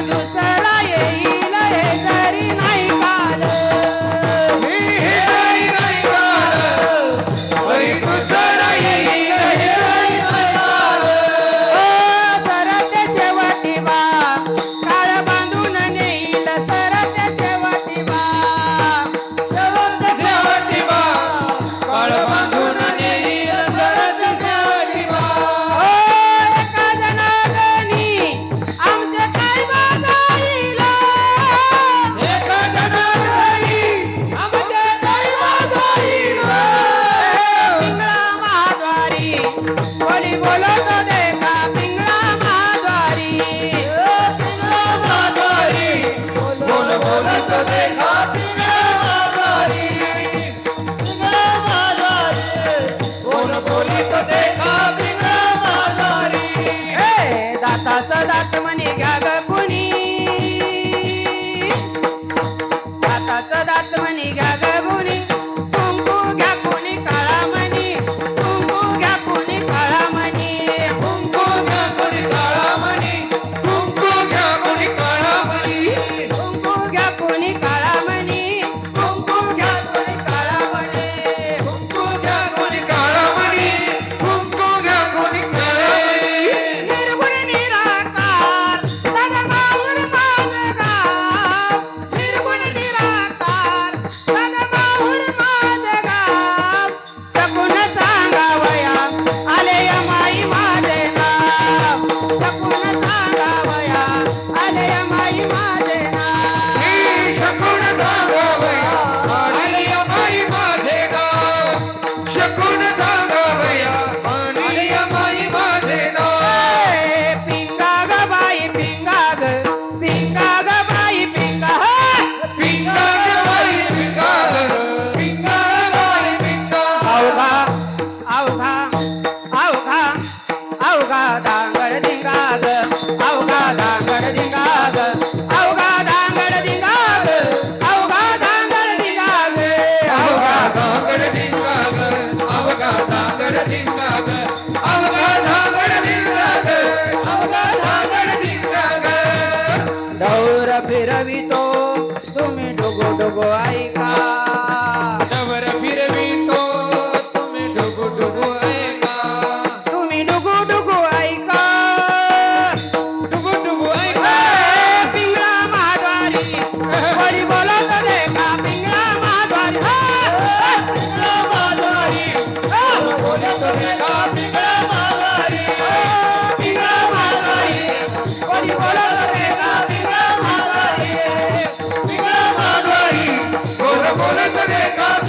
Adiós. बोली तो देखा अवघा धांगड दिंगाग अवघा धांगड दिंगाग अवघा धांगड तुम्ही डोगो डोगो ऐका. बोलत रे का?